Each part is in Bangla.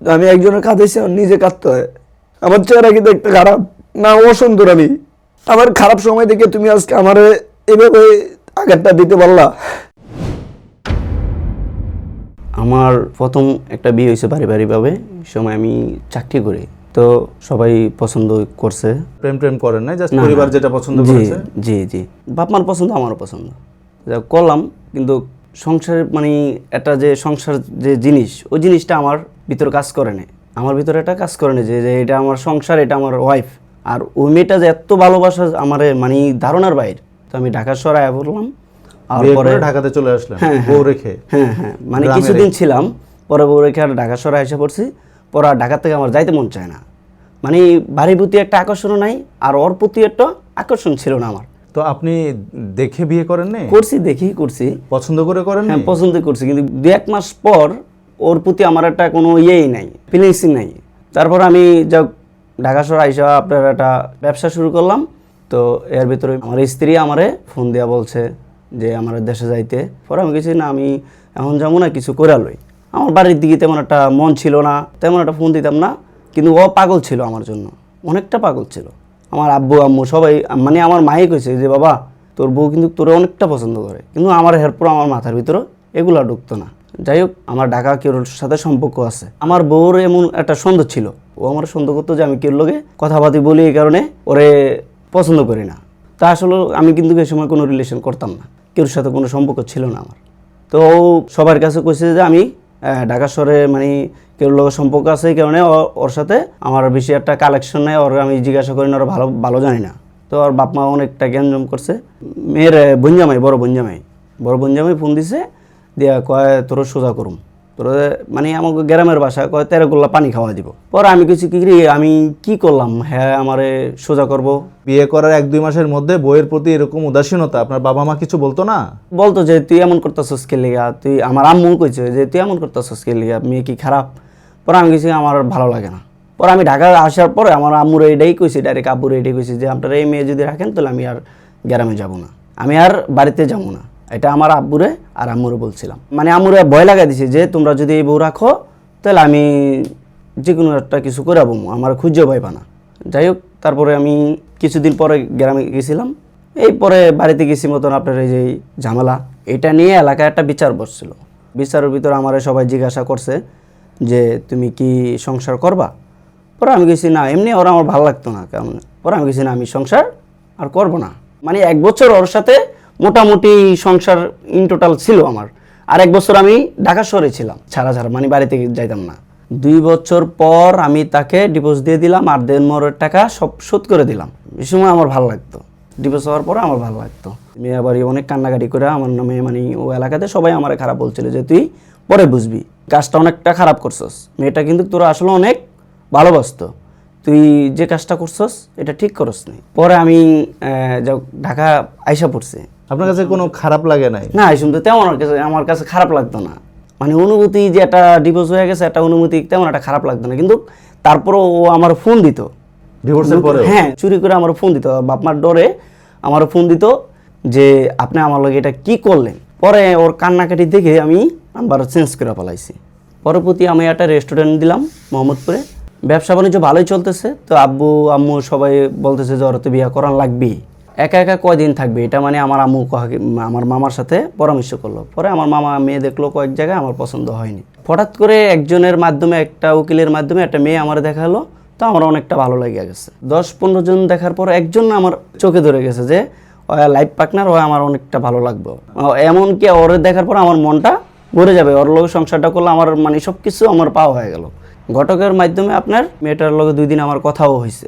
আমি একজনের কাঁদেছি আমার নিজে কাঁদতে হয়। আমার চেহারা কি দেখতে খারাপ না অসুন্দর আমি। আমার খারাপ সময় দেখে তুমি আজকে আমার এভাবে আঘাতটা দিতে পারলা। আমার প্রথম একটা বিয়ে হয়েছে পারিবারিকভাবে সময় আমি চাকরি করি। তো সবাই পছন্দ করছে। প্রেম প্রেম করেন না জাস্ট পরিবার যেটা পছন্দ জি করেছে? জি জি। বাপ মার পছন্দ আমারও পছন্দ। যা করলাম কিন্তু সংসারের মানে একটা যে সংসার যে জিনিস ওই জিনিসটা আমার ভিতরে কাজ করে না। আমার ভিতরে একটা কাজ করে না যে এটা আমার সংসার এটা আমার ওয়াইফ আর ওই মেয়েটা যে এত ভালোবাসা আমার মানে ধারণার বাইরে। তো আমি ঢাকা শহরে আয়া বললাম আর পরে ঢাকাতে চলে আসলেন হ্যাঁ, হ্যাঁ। বউ রেখে? হ্যাঁ হ্যাঁ। মানে কিছুদিন ছিলাম পরে বউ রেখে আর ঢাকা শহরে এসে পড়ছি। পরে আর ঢাকা থেকে আমার যাইতে মন চায় না। মানে বাড়ির প্রতি একটা আকর্ষণ নাই আর ওর প্রতি একটা আকর্ষণ ছিল না আমার। তো আপনি দেখে বিয়ে করেন নি করছি দেখি করছি। পছন্দ করে করেন হ্যাঁ পছন্দ করছি। কিন্তু দু এক মাস পর ওর প্রতি আমার একটা কোনো ইয়েই নাই ফিলিংসই নাই। তারপর আমি যা ঢাকা শহর আইসা আপনার একটা ব্যবসা শুরু করলাম। তো এর ভিতরে আমার স্ত্রী আমারে ফোন দেওয়া বলছে যে আমার দেশে যাইতে। পরে আমি কিছু না, আমি এখন যাব না, কিছু করে লই। আমার বাড়ির দিকে তেমন একটা মন ছিল না, তেমন একটা ফোন দিতাম না, কিন্তু ও পাগল ছিল আমার জন্য, অনেকটা পাগল ছিল। আমার আব্বু, আম্মু সবাই মানে আমার মাই কইছে যে, বাবা, তোর বউ কিন্তু তোরে অনেকটা পছন্দ করে, কিন্তু আমার এরপর আমার মাথার ভিতরে এগুলা ঢুকতো না। যাই হোক, আমার ঢাকা কেউর সাথে সম্পর্ক আছে। আমার বউর এমন একটা সন্দেহ ছিল। ও আমার সন্দেহ করতো যে আমি কেউর লগে কথাবার্তি বলি এই কারণে ওরে পছন্দ করি না। তা আসলে আমি কিন্তু এই সময় কোনো রিলেশন করতাম না। কেউর সাথে কোনো সম্পর্ক ছিল না আমার। তো সবার কাছে কইছে যে আমি ঢাকা শহরে মানে কেউ লোকের সম্পর্ক আছে এই কারণে ওর সাথে আমার বেশি একটা কালেকশন নেই। ওর আমি জিজ্ঞাসা করি না, ওরা ভালো ভালো জানি না। তো ওর বাপ মা অনেকটা জ্ঞানজম করছে। মেয়ের বঞ্জামাই বড় বঞ্জামাই বড় বঞ্জামাই ফোন দিছে। দিয়া কয় তোর সোজা করুম। তোর মানে আমাকে গ্রামের বাসা কয় তেরো গোল্লা পানি খাওয়া দিব। পরে আমি কিছু কি করি আমি কি করলাম? হ্যাঁ আমারে সোজা করব। বিয়ে করার এক দুই মাসের মধ্যে বইয়ের প্রতি এরকম উদাসীনতা আপনার বাবা মা কিছু বলতো না? বলতো যে তুই এমন করতেছস কে লিগা? তুই আমার আম্মু কইছে যে তুই এমন করতেছস কে লিগা? মেয়ে কি খারাপ? পরে আমি কিছু আমার ভালো লাগে না। পরে আমি ঢাকা আসার পরে আমার আম্মুর এইটাই কইছি ডাইরেক্ট আব্বুর এইটাই কইছি যে আপনারা এই মেয়ে যদি রাখেন তাহলে আমি আর গ্রামে যাব না। আমি আর বাড়িতে যাব না। এটা আমার আব্বুরে আর আম্মুরে বলছিলাম। মানে আম্মুরে ভয় লাগাই দিছে যে, তোমরা যদি এই বউ রাখো, তাহলে আমি যে কোনো একটা কিছু করে বমু আমার খুঁজে ভয় পানা যাই হোক, তারপরে আমি কিছুদিন পরে গ্রামে গেছিলাম। এই পরে বাড়িতে গেছি মতন আপনার এই যে ঝামেলা, এটা নিয়ে এলাকায় একটা বিচার বসছিল। বিচারের ভিতরে আমার সবাই জিজ্ঞাসা করছে যে, তুমি কি সংসার করবা? পরে আমি গেছি, না, এমনি ওরা আমার ভালো লাগতো না কেমন পরে আমি গেছি, না, আমি সংসার আর করব না। মানে এক বছর ওর সাথে মোটামুটি সংসার ইন টোটাল ছিল আমার। আর এক বছর আমি ঢাকা শহরে ছিলাম। ছাড়া ছাড়া মানে বাড়িতে যাইতাম না। দুই বছর পর আমি তাকে ডিভোর্স দিয়ে দিলাম আর দেড় মোহরের টাকা সব শোধ করে দিলাম। এই সময় আমার ভালো লাগতো। ডিভোর্স হওয়ার পরে আমার ভালো লাগতো। মেয়ে বাড়ি অনেক কান্নাকাটি করে আমার নামে মানে ও এলাকাতে সবাই আমার খারাপ বলছিল যে তুই পরে বুঝবি। কাজটা অনেকটা খারাপ করছস। মেয়েটা কিন্তু তোরা আসলে অনেক ভালোবাসতো। তুই যে কাজটা করছস এটা ঠিক করস নি পরে আমি ঢাকা আইসা পড়ছি। আপনার কাছে কোনো খারাপ লাগে নাই? না এই শুনতে তেমন আমার কাছে আমার কাছে খারাপ লাগতো না। মানে অনুভূতি যে একটা ডিভোর্স হয়ে গেছে একটা অনুভূতি তেমন একটা খারাপ লাগতো না। কিন্তু তারপরও ও আমার ফোন দিত। ডিভোর্সের পরে হ্যাঁ চুরি করে আমার ফোন দিত। বাপ মার ডরে আমার ফোন দিত যে আপনি আমার লগে এটা কি করলেন? পরে ওর কান্নাকাটি দেখে আমি নাম্বার চেঞ্জ করে পালাইছি। পরবর্তী আমি একটা রেস্টুরেন্ট দিলাম মোহাম্মদপুরে। ব্যবসা বাণিজ্য ভালোই চলতেছে। তো আব্বু আম্মু সবাই বলতেছে যে ওর তো বিয়া করান লাগবেই। একা একা কয়দিন থাকবে? এটা মানে আমার আম্মু আমার মামার সাথে পরামর্শ করল। পরে আমার মামা মেয়ে দেখল কয়েক জায়গায়, আমার পছন্দ হয়নি। হঠাৎ করে একজনের মাধ্যমে, একটা উকিলের মাধ্যমে একটা মেয়ে আমার দেখাল তো আমার অনেকটা ভালো লেগে গেছে। দশ পনেরো জন দেখার পর একজন আমার চোখে ধরে গেছে যে লাইফ পার্টনার ও আমার অনেকটা ভালো লাগবে। এমনকি ওর দেখার পর আমার মনটা ভরে যাবে। ওর লোক সংসারটা করলে আমার মানে সব কিছু আমার পাওয়া হয়ে গেল। ঘটকের মাধ্যমে আপনার মেয়েটার লগে দুই দিন আমার কথাও হয়েছে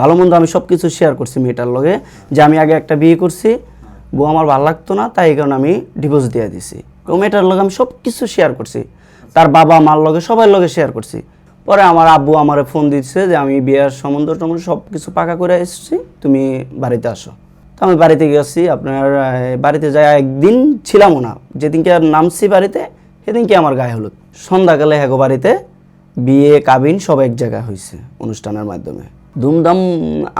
ভালো মন্দ আমি সব কিছু শেয়ার করছি মেয়েটার লগে, যে আমি আগে একটা বিয়ে করছি, বউ আমার ভালো লাগতো না, তাই কারণে আমি ডিভোর্স দিয়ে দিছি। মেয়েটার লগে আমি সব কিছু শেয়ার করছি। তার বাবা, মার লগে, সবার লগে শেয়ার করছি। পরে আমার আব্বু আমার ফোন দিচ্ছে যে আমি বিয়ের সম্বন্ধ টম্বন্ধ সব কিছু পাকা করে এসেছি, তুমি বাড়িতে আসো। তো আমি বাড়িতে গেছি, আপনার বাড়িতে যাই, একদিন ছিলামও না। যেদিনকে আর নামছি বাড়িতে, সেদিনকে আমার গায়ে হলুদ। সন্ধ্যাকালে হ্যাগো বাড়িতে বিয়ে, কাবিন সব এক জায়গায় হয়েছে অনুষ্ঠানের মাধ্যমে। ধুমধাম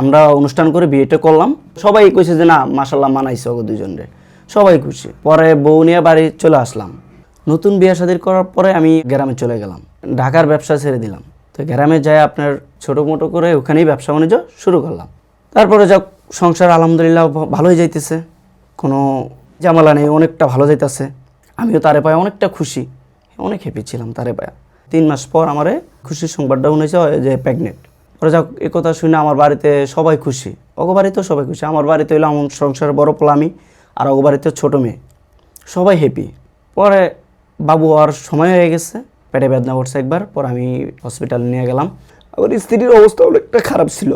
আমরা অনুষ্ঠান করে বিয়েটা করলাম। সবাই কইছে যে, না মাসাল্লাহ মানাইছে ওগো দুজনরে সবাই খুশি পরে বউ নিয়ে বাড়ি চলে আসলাম। নতুন বিয়ে শাদী করার পরে আমি গ্রামে চলে গেলাম। ঢাকার ব্যবসা ছেড়ে দিলাম। তো গ্রামে যাই আপনার ছোটো মোটো করে ওখানেই ব্যবসা বাণিজ্য শুরু করলাম। তারপরে যাক, সংসার আলহামদুলিল্লাহ ভালোই যাইতেছে। কোনো জামালা নেই, অনেকটা ভালো যাইতেছে। আমিও তারে পায়ে অনেকটা খুশি। অনেক হ্যাপি ছিলাম তারে পায়ে। তিন মাস পর আমারে খুশির সংবাদটা শুনেছে যে, প্রেগনেন্ট। পরে যাক এ কথা শুনে আমার বাড়িতে সবাই খুশি। অগো বাড়িতেও সবাই খুশি। আমার বাড়িতে হইল আমার সংসারের বড় পোলা আমি আর অগো বাড়িতে ছোটো মেয়ে। সবাই হ্যাপি পরে বাবু আর সময় হয়ে গেছে পেটে বেদনা করছে একবার। পর আমি হসপিটালে নিয়ে গেলাম। আমার স্ত্রীর অবস্থা অনেকটা খারাপ ছিল।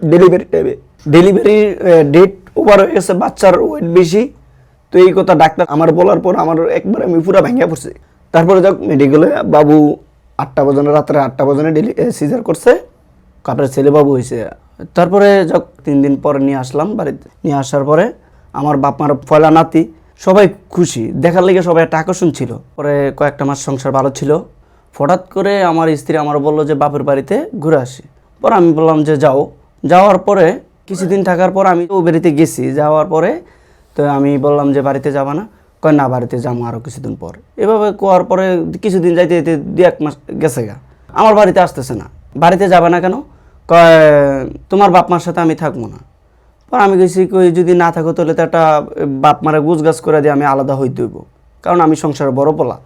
ডেলিভারি টাইমে ডেলিভারির ডেট ওভার হয়ে গেছে বাচ্চার ওয়েট বেশি। তো এই কথা ডাক্তার আমার বলার পর আমার একবার আমি পুরো ভেঙে পড়ছি। তারপরে যাক মেডিকেলে বাবু আটটা বাজনে রাত্রে আটটা বাজনে ডেলি সিজার করছে। কাপড়ের ছেলেবাবু হয়েছে তারপরে যাক, তিন দিন পরে নিয়ে আসলাম বাড়িতে। নিয়ে আসার পরে আমার বাপ মার ফয়লা নাতি, সবাই খুশি। দেখার লেগে সবাই একটা আকর্ষণ ছিল। পরে কয়েকটা মাস সংসার ভালো ছিল। হঠাৎ করে আমার স্ত্রী আমার বলল যে, বাপের বাড়িতে ঘুরে আসি। পরে আমি বললাম যে, যাও। যাওয়ার পরে, কিছুদিন থাকার পর আমি ও বাড়িতে গেছি। যাওয়ার পরে তো আমি বললাম যে, বাড়িতে যাবা না? কয়, না, বাড়িতে যাব আরও কিছুদিন পর। এভাবে কোয়ার পরে কিছুদিন যাইতে যেতে দু এক মাস গেছে গা। আমার বাড়িতে আসতেছে না। বাড়িতে যাবে না কেন? তোমার বাপ মার সাথে আমি থাকব না। পর আমি গেছি, কই, যদি না থাকো তাহলে তো একটা বাপ মারা গুছ গাছ করে দিয়ে আমি আলাদা হইতে হইব। কারণ আমি সংসারে বড় পোলা।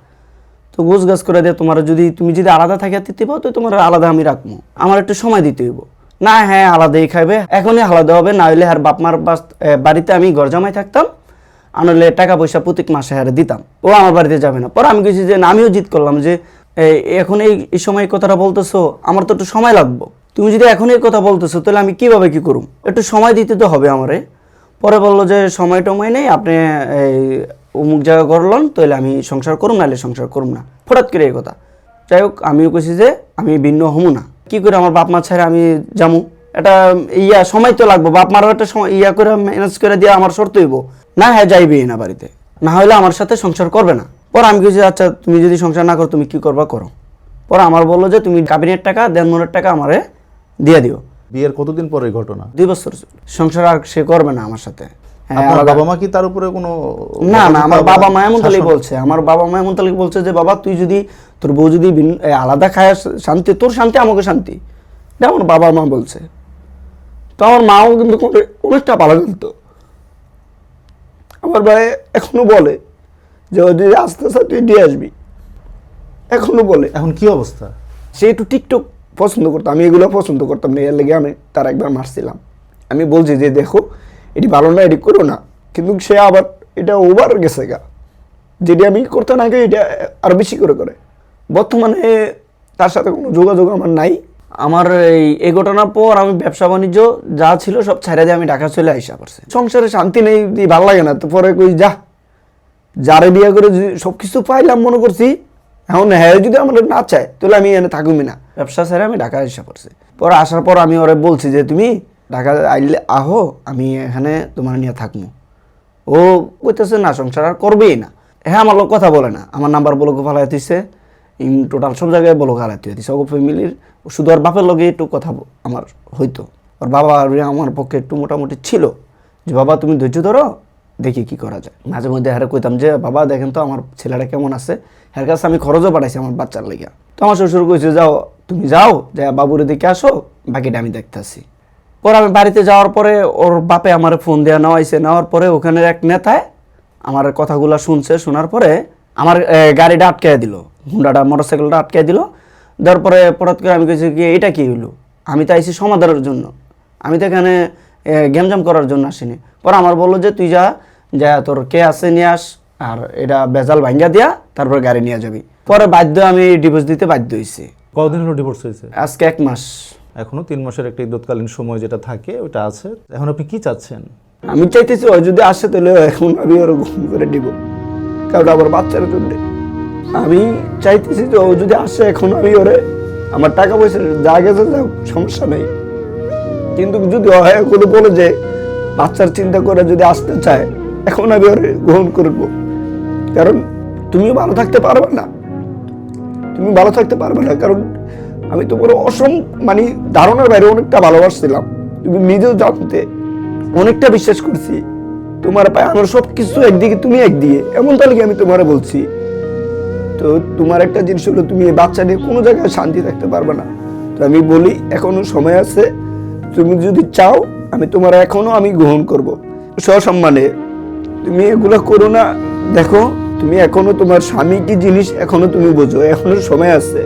তো গুছ গাছ করে দিয়ে তোমার যদি, তুমি যদি আলাদা থাকে দিতে পাও, তো তোমার আলাদা আমি রাখব। আমার একটু সময় দিতে হইব। না হ্যাঁ আলাদাই খাইবে। এখনই আলাদা হবে। না হলে আর বাপ মার বাড়িতে আমি ঘর জামাই থাকতাম। আনলে টাকা পয়সা প্রত্যেক মাসে হারে দিতাম। ও আমার বাড়িতে যাবে না। পরে আমি কিছু যে আমিও জিত করলাম যে এখন এই সময় কথাটা বলতেছো, আমার তো একটু সময় লাগবে। তুমি যদি এখন এই কথা বলতেছো, তাহলে আমি কীভাবে কি করুম? একটু সময় দিতে তো হবে আমারে। পরে বলল যে সময় টময় নেই, আপনি, এই, অমুক জায়গা করলেন তাহলে আমি সংসার করুম, নাহলে সংসার করুম না। হঠাৎ করে এই কথা। যাই হোক, আমিও কইছি যে, আমি ভিন্ন হমু না। কি করে আমার বাপ মা ছাড়া আমি যামু? এটা, ইয়া, সময় তো লাগবে। বাপ মারও একটা সময়, ইয়া করে ম্যানেজ করে দিয়ে আমার শর্ত হইব। না হ্যাঁ যাইবেই না বাড়িতে। না হলে আমার সাথে সংসার করবে না। পর আমি কিছু আচ্ছা তুমি যদি সংসার না করো, তুমি কি করবা করো? পর আমার বলল যে, তুমি কাবিনের টাকা, দেড় টাকা আমারে দিয়ে দিও। বিয়ের কতদিন পরে ঘটনা? দুই বছর সংসার আর সে করবে না আমার সাথে। হ্যাঁ, আপনার বাবা মা কি তার উপরে কোনো না না আমার বাবা মা এমন শাসন- বলছে। আমার বাবা মা এমন তাহলে বলছে যে বাবা তুই যদি তোর বউ যদি আলাদা খায় শান্তি তোর শান্তি আমাকে শান্তি। এটা আমার বাবা মা বলছে। তো আমার মাও কিন্তু অনেকটা ভালো জানতো। আমার ভাই এখনও বলে যে যদি আসতে চায় তুই দিয়ে আসবি। এখনও বলে। এখন কি অবস্থা? সে একটু টিকটক পছন্দ করতো আমি এগুলো পছন্দ করতাম না, এর লেগে আমি তার একবার মারছিলাম। আমি বলছি যে, দেখো, এটি ভালো না, এটি করো না। কিন্তু সে আবার এটা ওভার গেছে গা। যেটি আমি করতে না এটা আরও বেশি করে করে। বর্তমানে তার সাথে কোনো যোগাযোগ আমার নাই। আমার এই এই ঘটনার পর আমি ব্যবসা বাণিজ্য যা ছিল সব ছেড়ে দিয়ে আমি ঢাকা চলে আইসা পারছি সংসারে শান্তি নেই ভালো লাগে না, তো পরে কই যা। যারে বিয়ে করে সব কিছু পাইলাম মনে করছি এখন হ্যাঁ যদি আমার না চায় তাহলে আমি এনে থাকুমি না। ব্যবসা ছেড়ে আমি ঢাকা এসে পড়ছি। পরে আসার পর আমি ওরে বলছি যে তুমি ঢাকা আইলে আহো আমি এখানে তোমার নিয়ে থাকব ও কইতেছে না সংসার আর করবেই না। হ্যাঁ আমার লোক কথা বলে না। আমার নাম্বার বলো ফালাই দিছে। টোটাল সব জায়গায় বলো হারাই দিছে। ওকে ফ্যামিলির শুধু ওর বাপের লগে একটু কথা আমার হইতো। ওর বাবা আর আমার পক্ষে একটু মোটামুটি ছিল। যে বাবা তুমি ধৈর্য ধরো দেখি কি করা যায়। মাঝে মধ্যে হারে কইতাম যে বাবা দেখেন তো আমার ছেলেটা কেমন আছে। এর কাছে আমি খরচও পাঠাইছি আমার বাচ্চার লেগে তো আমার শ্বশুর কইছে যাও তুমি যাও যা বাবুর দিকে আসো বাকিটা আমি দেখতেছি। পরে আমি বাড়িতে যাওয়ার পরে ওর বাপে আমার ফোন দেওয়া নেওয়াইছে। নেওয়ার পরে ওখানের এক নেতায় আমার কথাগুলো শুনছে শোনার পরে আমার গাড়িটা আটকে দিল। হুন্ডাটা মোটরসাইকেলটা আটকে দিল। দেওয়ার পরে হঠাৎ করে আমি কেছি কি এটা কি হইল? আমি তো আইছি সমাধানের জন্য। আমি তো এখানে এ, গ্যামজাম করার জন্য আসিনি। পরে আমার বলল যে তুই যা যা তোর কে আছে নিয়ে আস আর এটা বেজাল ভাঙ্গা দিয়া তারপর গাড়ি নিয়ে যাবি। পরে বাধ্য আমি ডিভোর্স দিতে বাধ্য হয়েছি কতদিন হলো ডিভোর্স হয়েছে আজকে এক মাস। এখনও তিন মাসের একটা ইদ্যৎকালীন সময় যেটা থাকে ওটা আছে। এখন আপনি কি চাচ্ছেন? আমি চাইতেছি ও যদি আসে তাহলে এখন আমি ওর ঘুম করে দিব। কারণ আমার বাচ্চার জন্য। আমি চাইতেছি যে ও যদি আসে এখন আমি ওরে আমার টাকা পয়সা যা গেছে যা সমস্যা নেই। কিন্তু যদি হয় কোনো বলে যে বাচ্চার চিন্তা করে যদি আসতে চায় এখন আমি ওরে গ্রহণ করব। কারণ তুমিও ভালো থাকতে পারবে না। তুমি ভালো থাকতে পারবে না। কারণ আমি তোমার অসম মানে ধারণার বাইরে অনেকটা ভালোবাসছিলাম। তুমি নিজেও জানতে অনেকটা বিশ্বাস করছি। তোমার পায়ে আমার সব কিছু একদিকে, তুমি একদিকে। এমন তাহলে আমি তোমারে বলছি? তো তোমার একটা জিনিস হলো, তুমি এই বাচ্চা নিয়ে কোনো জায়গায় শান্তি থাকতে পারবে না। তো আমি বলি, এখনও সময় আছে। তুমি যদি চাও, আমি তোমার এখনও আমি গ্রহণ করব। সসম্মানে তুমি এগুলো করো না। দেখো, তুমি এখনও তোমার স্বামী কি জিনিস এখনও তুমি বোঝো, এখনও সময় আছে।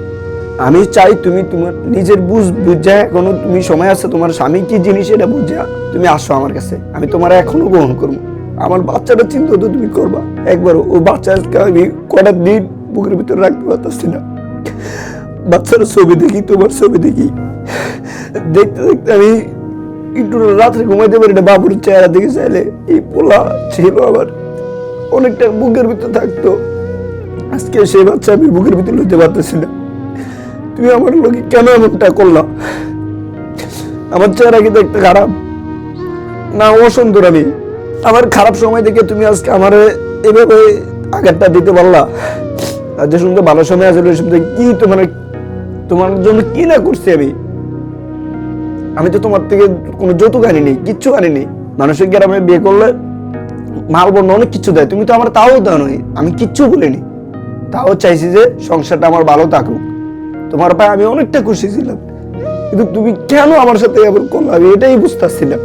আমি চাই তুমি তোমার নিজের বুঝ বুঝা, এখনও তুমি সময় আছে তোমার স্বামী কি জিনিস এটা বুঝা। তুমি আসো আমার কাছে, আমি তোমার এখনও গ্রহণ করব। আমার বাচ্চাটা চিন্তা তো তুমি করবা। একবার ও বাচ্চা আমি কটা দিন বুকের ভিতরে রাখতে পারতেছি না। বাচ্চার ছবি দেখি, তোমার ছবি দেখি। দেখতে দেখতে আমি একটু রাত্রে ঘুমাইতে পারি না, বাবুর চেহারা দেখে চাইলে এই পোলা ছিল আবার। অনেকটা বুকের ভিতরে থাকতো। আজকে সেই বাচ্চা আমি বুকের ভিতরে লইতে পারতেছি না। তুমি আমার লোকে কেন এমনটা করলাম আমার চেহারা কি দেখতে খারাপ। না, অসুন্দর আমি। আমার খারাপ সময় দেখে তুমি আজকে আমার এভাবে আঘাতটা দিতে পারলা। আর যে সুন্দর ভালো সময় সময় কি তোমার তোমার জন্য কি না করছি আমি? আমি তো তোমার থেকে কোনো যৌতুক আনিনি কিচ্ছু আনিনি। মানুষের গ্রামে বিয়ে করলে মাল বন্য অনেক কিছু দেয়। তুমি তো আমার তাও দাও নয় আমি কিচ্ছু বলিনি। তাও চাইছি যে সংসারটা আমার ভালো থাকুক। তোমার পায়ে আমি অনেকটা খুশি ছিলাম। কিন্তু তুমি কেন আমার সাথে এমন করল? আমি এটাই বুঝতেছিলাম।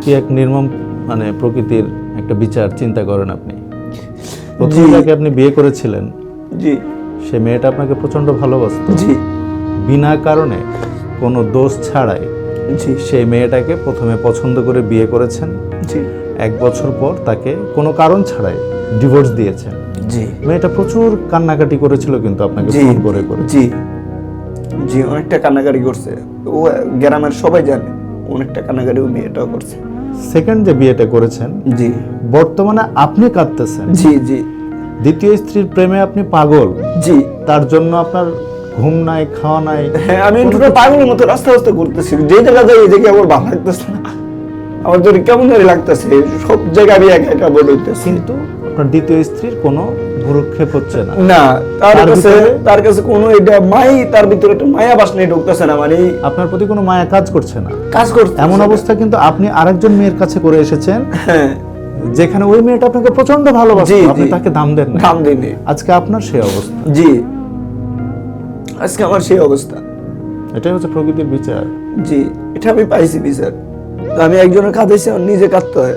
কি এক নির্মম মানে প্রকৃতির একটা বিচার চিন্তা করেন আপনি। প্রথমে আপনি বিয়ে করেছিলেন জি। সে মেয়েটা আপনাকে প্রচণ্ড ভালোবাসত। জি। বিনা কারণে কোনো দোষ ছাড়াই জি। সেই মেয়েটাকে প্রথমে পছন্দ করে বিয়ে করেছেন। জি। এক বছর পর তাকে কোনো কারণ ছাড়াই ডিভোর্স দিয়েছেন। জি। মেয়েটা প্রচুর কান্নাকাটি করেছিল কিন্তু আপনাকে জি। ফোন করে করে। জি। জি অনেকটা কান্নাকাটি করছে। ও গ্রামের সবাই জানে অনেকটা কান্নাকাটি ও মেয়েটাও করছে। সেকেন্ড যে বিয়েটা করেছেন জি। বর্তমানে আপনি কাঁদতেছেন। জি জি। দ্বিতীয় স্ত্রীর প্রেমে আপনি পাগল। জি। তার জন্য আপনার ঘুম নাই খাওয়া নাই। হ্যাঁ আমি একটু পাগলের মতো রাস্তা রাস্তা করতেছি যে জায়গা যাই এই জায়গায় আমার ভালো লাগতেছে না। আমার জন্য কেমন ধরে লাগতেছে সব জায়গায় আমি একা একা বলে কিন্তু আপনার দ্বিতীয় স্ত্রীর কোনো ভুরুক্ষেপ হচ্ছে না। না তার কাছে তার কাছে কোনো এটা মাই তার ভিতরে একটা মায়া বাস নেই ঢুকতেছে না মানে আপনার প্রতি কোনো মায়া কাজ করছে না। কাজ করছে এমন অবস্থা কিন্তু আপনি আরেকজন মেয়ের কাছে করে এসেছেন। হ্যাঁ। যেখানে ওই মেয়েটা আপনাকে প্রচণ্ড ভালোবাসে আপনি তাকে দাম দেন না। দাম দিনে আজকে আপনার সেই অবস্থা। জি। আজকে আমার সেই অবস্থা। এটাই হচ্ছে প্রকৃতির বিচার। জি এটা আমি পাইছি বিচার। আমি একজনের কাঁদেছি আমার নিজে কাঁদতে হয়।